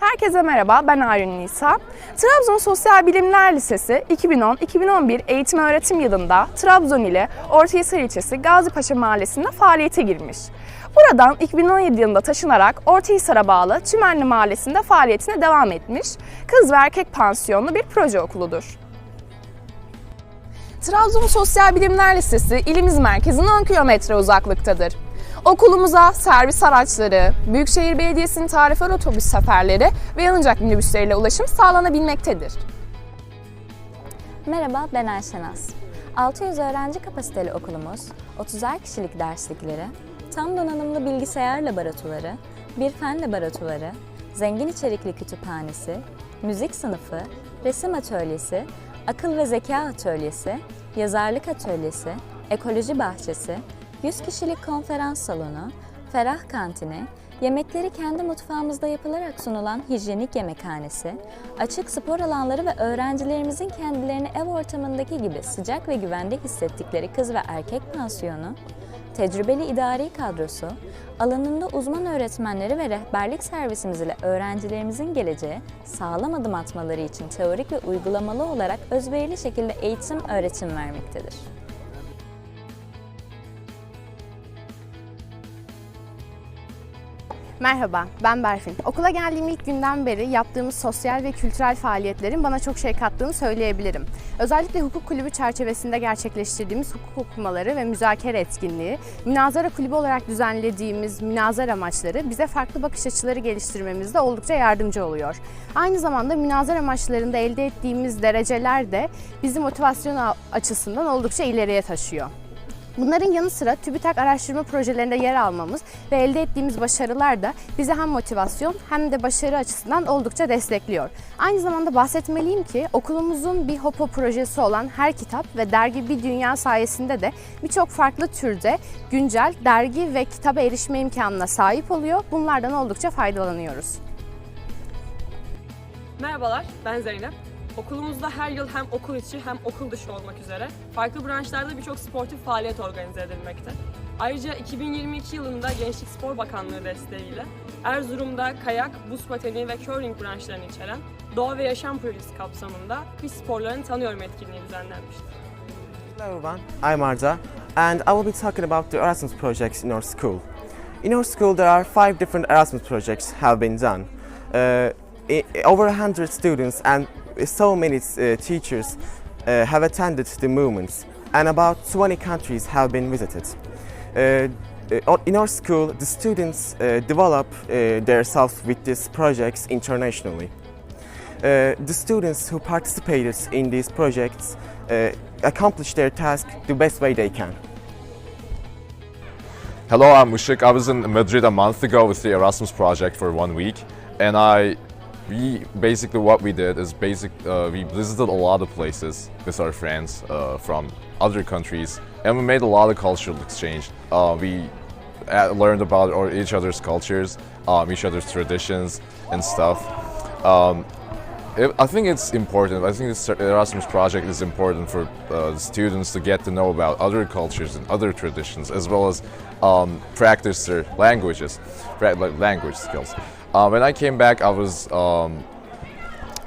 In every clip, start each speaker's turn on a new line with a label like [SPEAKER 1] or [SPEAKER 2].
[SPEAKER 1] Herkese merhaba, ben Arun Nisa. Trabzon Sosyal Bilimler Lisesi 2010-2011 eğitim öğretim yılında Trabzon ile Ortayeser ilçesi Gazipaşa Mahallesi'nde faaliyete girmiş. Buradan 2017 yılında taşınarak Ortahisar'a bağlı Çümenli Mahallesi'nde faaliyetine devam etmiş, kız ve erkek pansiyonlu bir proje okuludur. Trabzon Sosyal Bilimler Lisesi ilimiz merkezine 10 kilometre uzaklıktadır. Okulumuza servis araçları, Büyükşehir Belediyesi'nin tarifer otobüs seferleri ve yanacak minibüsleriyle ulaşım sağlanabilmektedir.
[SPEAKER 2] Merhaba, ben Ayşenaz. 600 öğrenci kapasiteli okulumuz, 30'er kişilik derslikleri, tam donanımlı bilgisayar laboratuvarı, bir fen laboratuvarı, zengin içerikli kütüphanesi, müzik sınıfı, resim atölyesi, akıl ve zeka atölyesi, yazarlık atölyesi, ekoloji bahçesi, 100 kişilik konferans salonu, ferah kantini, Yemekleri kendi mutfağımızda yapılarak sunulan hijyenik yemekhanesi, açık spor alanları ve öğrencilerimizin kendilerini ev ortamındaki gibi sıcak ve güvende hissettikleri kız ve erkek pansiyonu, tecrübeli idari kadrosu, alanında uzman öğretmenleri ve rehberlik servisimiz ile öğrencilerimizin geleceğe sağlam adım atmaları için teorik ve uygulamalı olarak özverili şekilde eğitim öğretim vermektedir.
[SPEAKER 3] Merhaba, ben Berfin. Okula geldiğim ilk günden beri yaptığımız sosyal ve kültürel faaliyetlerin bana çok şey kattığını söyleyebilirim. Özellikle hukuk kulübü çerçevesinde gerçekleştirdiğimiz hukuk okumaları ve müzakere etkinliği, münazara kulübü olarak düzenlediğimiz münazara maçları bize farklı bakış açıları geliştirmemizde oldukça yardımcı oluyor. Aynı zamanda münazara maçlarında elde ettiğimiz dereceler de bizi motivasyon açısından oldukça ileriye taşıyor. Bunların yanı sıra TÜBİTAK araştırma projelerinde yer almamız ve elde ettiğimiz başarılar da bizi hem motivasyon hem de başarı açısından oldukça destekliyor. Aynı zamanda bahsetmeliyim ki okulumuzun bir HOPO projesi olan her kitap ve dergi bir dünya sayesinde de birçok farklı türde güncel dergi ve kitaba erişme imkanına sahip oluyor. Bunlardan oldukça faydalanıyoruz.
[SPEAKER 4] Merhabalar, ben Zeynep. Okulumuzda her yıl hem okul içi hem okul dışı olmak üzere farklı branşlarda birçok sportif faaliyet organize edilmekte. Ayrıca 2022 yılında Gençlik Spor Bakanlığı desteğiyle Erzurum'da kayak, buz pateni ve curling branşlarını içeren Doğa ve Yaşam Projesi kapsamında kış sporlarını tanıyorum etkinliği düzenlenmiştir.
[SPEAKER 5] Hello everyone, I'm Arda and I will be talking about the Erasmus projects in our school. In our school there are five different Erasmus projects have been done. Uh, over 100 students and so many uh, teachers uh, have attended the movements and about 20 countries have been visited. Uh, uh, in our school, the students uh, develop uh, themselves with these projects internationally. The students who participated in these projects accomplish their task the best way they can.
[SPEAKER 6] Hello, I'm Mushik. I was in Madrid a month ago with the Erasmus project for one week, and I, we basically what we did is basic. Uh, we visited a lot of places with our friends uh, from other countries, and we made a lot of cultural exchange. Uh, we uh, learned about our, each other's cultures, um, each other's traditions, and stuff. Um, it, I think it's important. I think this Erasmus project is important for uh, students to get to know about other cultures and other traditions, as well as um, practice their languages, pra- language skills. Uh, when I came back, I was um,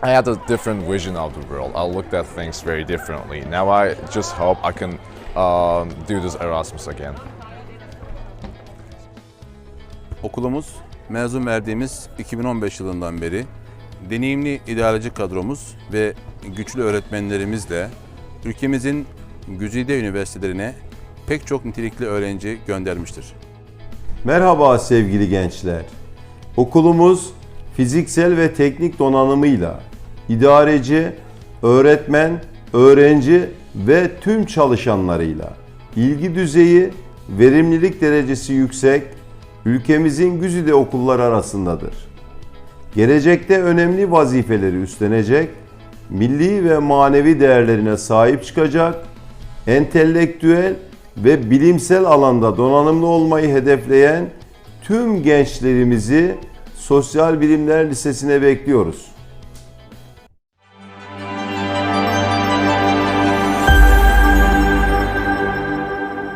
[SPEAKER 6] I had a different vision of the world. I looked at things very differently. Now I just hope I can um, do this Erasmus again.
[SPEAKER 7] Okulumuz mezun verdiğimiz 2015 yılından beri deneyimli idareci kadromuz ve güçlü öğretmenlerimizle ülkemizin güzide üniversitelerine pek çok nitelikli öğrenci göndermiştir.
[SPEAKER 8] Merhaba sevgili gençler. Okulumuz fiziksel ve teknik donanımıyla idareci, öğretmen, öğrenci ve tüm çalışanlarıyla ilgi düzeyi, verimlilik derecesi yüksek, ülkemizin güzide okulları arasındadır. Gelecekte önemli vazifeleri üstlenecek, milli ve manevi değerlerine sahip çıkacak, entelektüel ve bilimsel alanda donanımlı olmayı hedefleyen tüm gençlerimizi Sosyal Bilimler Lisesi'ne bekliyoruz.